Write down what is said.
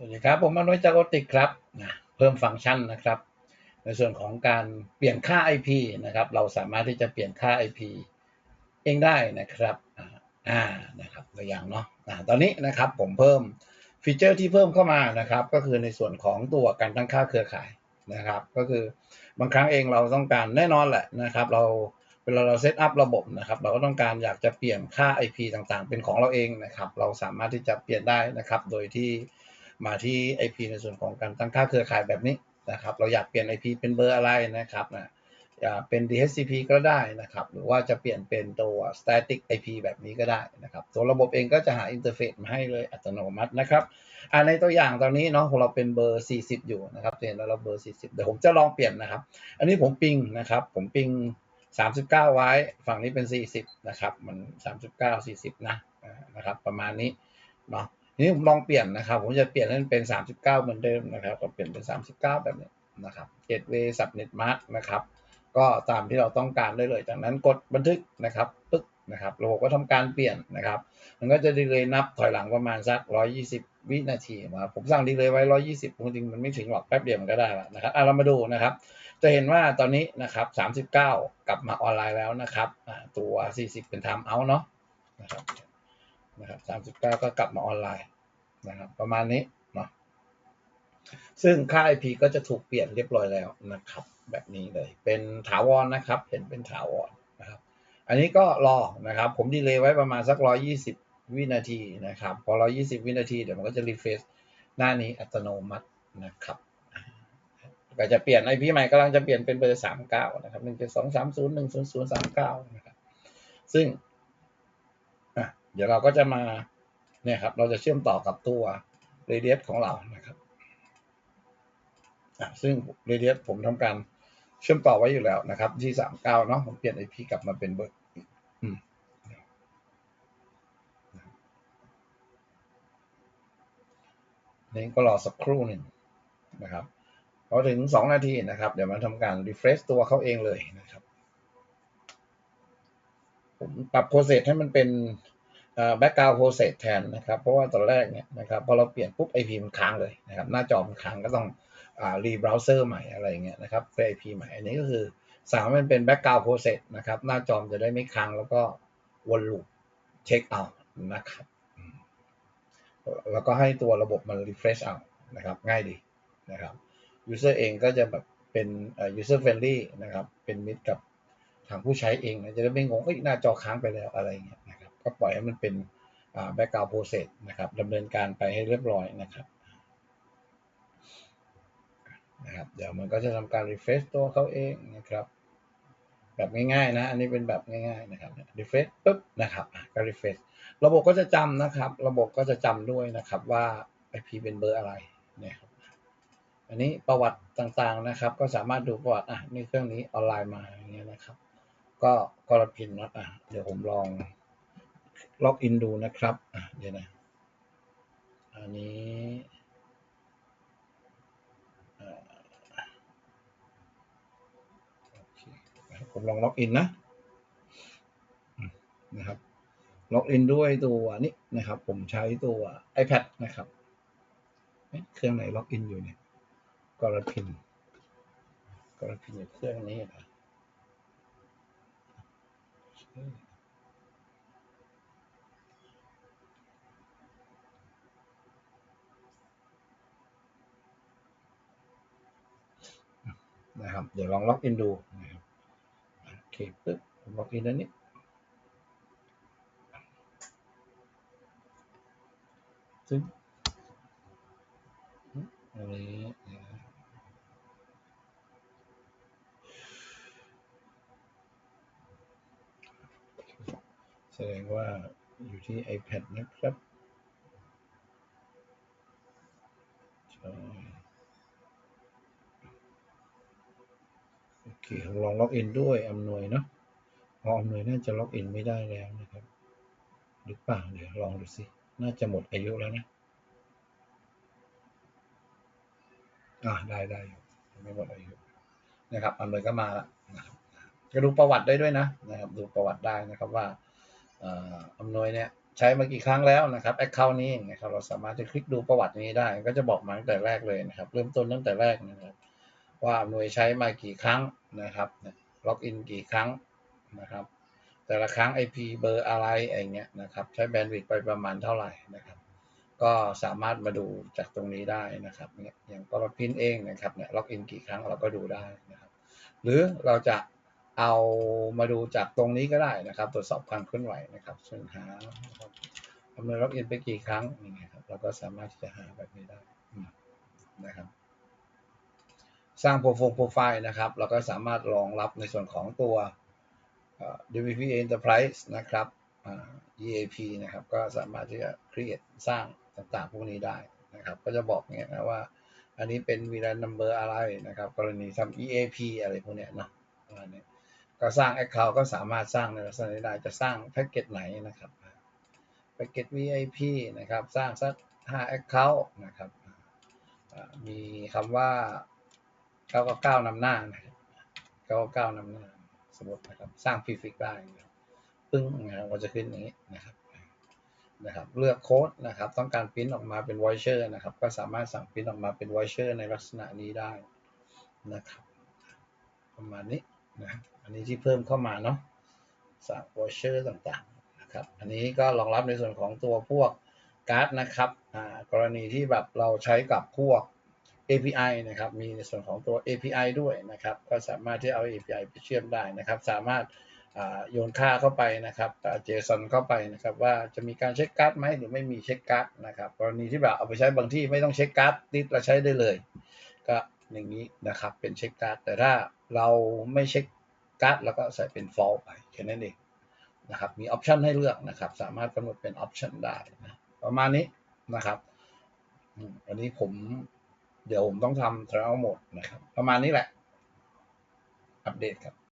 สวัสดีครับ ผมมนุยจากติกครับนะเพิ่มฟังก์ชันนะครับ ในส่วนของการเปลี่ยนค่า IP นะครับ เราสามารถที่จะเปลี่ยนค่า IP เองได้นะครับอ่าอ่านะครับตัวอย่างเนาะอ่าตอนนี้นะครับผมเพิ่มฟีเจอร์ที่เพิ่มเข้ามานะครับ ก็คือในส่วนของตัวการตั้งค่าเครือข่ายนะครับ ก็คือบางครั้งเองเราต้องการแน่นอนแหละนะครับ เราเวลาเราเซตอัพระบบนะครับ เราก็ต้องการอยากจะเปลี่ยนค่า IP ต่างๆ เป็นของเราเองนะครับ เราสามารถที่จะเปลี่ยนได้นะครับ โดยที่ มาที่ IP ในส่วนของการตั้งค่าเครือข่ายแบบนี้นะครับ เราอยากเปลี่ยน IP เป็นเบอร์อะไรนะครับนะอยากเป็น DHCP ก็ได้นะครับ หรือว่าจะเปลี่ยนเป็นตัว static IP แบบนี้ก็ได้นะครับ ตัวระบบเองก็จะหาอินเทอร์เฟซมาให้เลยอัตโนมัตินะครับอ่าในตัวอย่างตอนนี้เนาะของเราเป็นเบอร์ 40 อยู่นะครับเห็นแล้วเราเบอร์ 40 เดี๋ยวผมจะลองเปลี่ยนนะครับ อันนี้ผมปิงนะครับ ผมปิง 39 ไว้ ฝั่งนี้เป็น 40 นะครับ มัน 39 40 นะนะครับ ประมาณนี้เนาะ ทีนี้ผมลองเปลี่ยนนะครับ ผมจะเปลี่ยนให้มันเป็น 39 เหมือนเดิมนะครับ ก็เปลี่ยนเป็น 39 แบบนี้นะครับ Gateway Subnet Mask นะครับ ก็ตามที่เราต้องการได้เลย จากนั้นกดบันทึกนะครับปึ๊กนะครับ ระบบก็ทำการเปลี่ยนนะครับ มันก็จะดีเลยนับถอยหลังประมาณสัก 120 วินาทีนะครับผมสั่งดีเลยไว้ 120จริงมันไม่ถึงหรอกแป๊บเดียวมันก็ได้แล้วนะครับอะเรามาดูนะครับ จะเห็นว่าตอนนี้นะครับ 39 กลับมาออนไลน์แล้วนะครับ ตัว 40 เป็น time out เนาะนะครับ นะครับ39ก็กลับมาออนไลน์นะครับประมาณนี้เนาะซึ่งค่า IP ก็จะถูกเปลี่ยนเรียบร้อยแล้วนะครับ แบบนี้เลยเป็นถาวรนะครับ เห็นเป็นถาวรนะครับ อันนี้ก็รอนะครับ ผมดีเลย์ไว้ประมาณสัก120วินาทีนะครับ พอ120วินาทีเดี๋ยวมันก็จะรีเฟรชหน้านี้อัตโนมัตินะครับก็จะเปลี่ยน IP ใหม่กำลังจะเปลี่ยนเป็นเบอร์39นะครับ123010039นะครับซึ่ง เดี๋ยวเราก็จะมาเนี่ยครับ เราจะเชื่อมต่อกับตัว Radius ของเรานะครับซึ่ง Radius ผมทำการเชื่อมต่อไว้อยู่แล้วนะครับที่39เนาะผมเปลี่ยน IP กลับมาเป็นเบอร์นี่ก็รอสักครู่หนึ่งนะครับพอถึง 2 นาทีนะครับ เดี๋ยวมันทำการ refresh ตัวเขาเองเลยนะครับ ผมปรับ process ให้มันเป็น เอ่อ background process แทนนะครับเพราะว่าตอนแรกเนี่ยนะครับพอเราเปลี่ยนปุ๊บ IP มันค้างเลยนะครับหน้าจอมันค้างก็ต้องอ่า re browser ใหม่อะไรเงี้ยนะครับเพื่อ IP ใหม่อันนี้ก็คือสามมันเป็น background process นะครับหน้าจอมจะได้ไม่ค้างแล้วก็วนลูปเช็คเอานะครับแล้วก็ให้ตัวระบบมัน refresh เอานะครับง่ายดีนะครับ user เองก็จะแบบเป็นเอ่อ user friendly นะครับเป็นมิตรกับทางผู้ใช้เองนะจะได้ไม่งงเอ้ยหน้าจอค้างไปแล้วอะไรเงี้ย ก็ปล่อยให้มันเป็นอ่า background process นะครับดำเนินการไปให้เรียบร้อยนะครับนะครับเดี๋ยวมันก็จะทำการ refresh ตัวเขาเองนะครับ แบบง่ายๆนะ อันนี้เป็นแบบง่ายๆนะครับ refresh ปุ๊บนะครับอะก็ refresh ระบบก็จะจำนะครับ ระบบก็จะจำด้วยนะครับว่า IP เป็นเบอร์อะไรนะครับอันนี้ประวัติต่างๆนะครับ ก็สามารถดูประวัติอะนี่เครื่องนี้ออนไลน์มาอย่างเงี้ยนะครับ ก็กรพินน็อตอะเดี๋ยวผมลอง ล็อกอินดูนะครับอะเดี๋ยวนะอันนี้ผมลองล็อกอินนะนะครับล็อกอินด้วยตัวนี้นะครับ ผมใช้ตัว iPad นะครับเอ๊ะเครื่องไหนล็อกอินอยู่เนี่ยกรพินกรพินอยู่เครื่องนี้นะ นะครับ เดี๋ยวลองล็อกอินดูนะครับโอเคปึ๊บล็อกอินอันนี้ซึ่งอันนี้นะครับแสดงว่าอยู่ที่ iPad นะครับใช่โอเคลองล็อกอินด้วยอำนวยเนาะพออำนวยน่าจะล็อกอินไม่ได้แล้วนะครับ หรือเปล่าเดี๋ยวลองดูสิ น่าจะหมดอายุแล้วนะ อ่าได้ได้ไม่หมดอายุนะครับอำนวยก็มาแล้วนะครับก็ดูประวัติได้ด้วยนะนะครับ ดูประวัติได้นะครับว่าอ่ออำนวยเนี่ยใช้มากี่ครั้งแล้วนะครับ Account นี้นะครับเราสามารถจะคลิกดูประวัตินี้ได้ ก็จะบอกมาตั้งแต่แรกเลยนะครับ เริ่มต้นตั้งแต่แรกนะครับ ว่าหน่วยใช้มากี่ครั้งนะครับล็อกอินกี่ครั้งนะครับ แต่ละครั้ง IP เบอร์อะไรอะไรเงี้ยนะครับ ใช้แบนด์วิดต์ไปประมาณเท่าไหร่นะครับ ก็สามารถมาดูจากตรงนี้ได้นะครับเนี่ยอย่างกรพินเองนะครับเนี่ยล็อกอินกี่ครั้งเราก็ดูได้นะครับ หรือเราจะเอามาดูจากตรงนี้ก็ได้นะครับ ตรวจสอบความเคลื่อนไหวนะครับส่วนหานะคำเนินล็อกอินไปกี่ครั้งนี่ไงครับเราก็สามารถที่จะหาแบบนี้ได้นะครับ สร้างโปรไฟล์นะครับ เราก็สามารถรองรับในส่วนของตัวเอ่อ WP Enterprise นะครับ EAP นะครับ ก็สามารถที่จะ create สร้างต่างๆ พวกนี้ได้นะครับ ก็จะบอกเนี่ยนะว่า อันนี้เป็น VLAN number อะไรนะครับ กรณีทำ EAP อะไรพวกเนี้ยเนาะประมาณนี้ก็สร้าง Account ก็สามารถสร้างในลักษณะนี้ได้ จะสร้างแพ็กเกจไหนนะครับ แพ็กเกจ VIP นะครับ สร้างสัก 5 Account นะครับ มีคำว่า 999นำหน้านะครับ999นำหน้า สมมตินะครับสร้างพรีฟิกได้ปึ้งนะครับก็จะขึ้นอย่างนี้นะครับนะครับเลือกโค้ดนะครับต้องการพิมพ์ออกมาเป็น voucher นะครับก็สามารถสั่งพิมพ์ออกมาเป็น voucher ในลักษณะนี้ได้นะครับประมาณนี้นะอันนี้ที่เพิ่มเข้ามาเนาะสั่ง voucher ต่างๆนะครับอันนี้ก็รองรับในส่วนของตัวพวกการ์ดนะครับกรณีที่แบบเราใช้กับพวก API นะครับมีในส่วนของตัว API ด้วยนะครับ ก็สามารถที่เอา API ไปเชื่อมได้นะครับ สามารถโยนค่าเข้าไปนะครับ JSON เข้าไปนะครับ ว่าจะมีการเช็คการ์ดไหมหรือไม่มีเช็คการ์ดนะครับกรณีที่แบบเอาไปใช้บางที่ไม่ต้องเช็คการ์ดติดเราใช้ได้เลย ก็อย่างนี้นะครับเป็นเช็คการ์ดแต่ถ้าเราไม่เช็คการ์ดแล้วก็ใส่เป็น false ไปแค่นั้นเองนะครับมีออปชันให้เลือกนะครับ สามารถกำหนดเป็นออปชันได้นะประมาณนี้นะครับ อันนี้ผม เดี๋ยวผมต้องทำ trial mode นะครับ ประมาณนี้แหละ อัปเดตครับ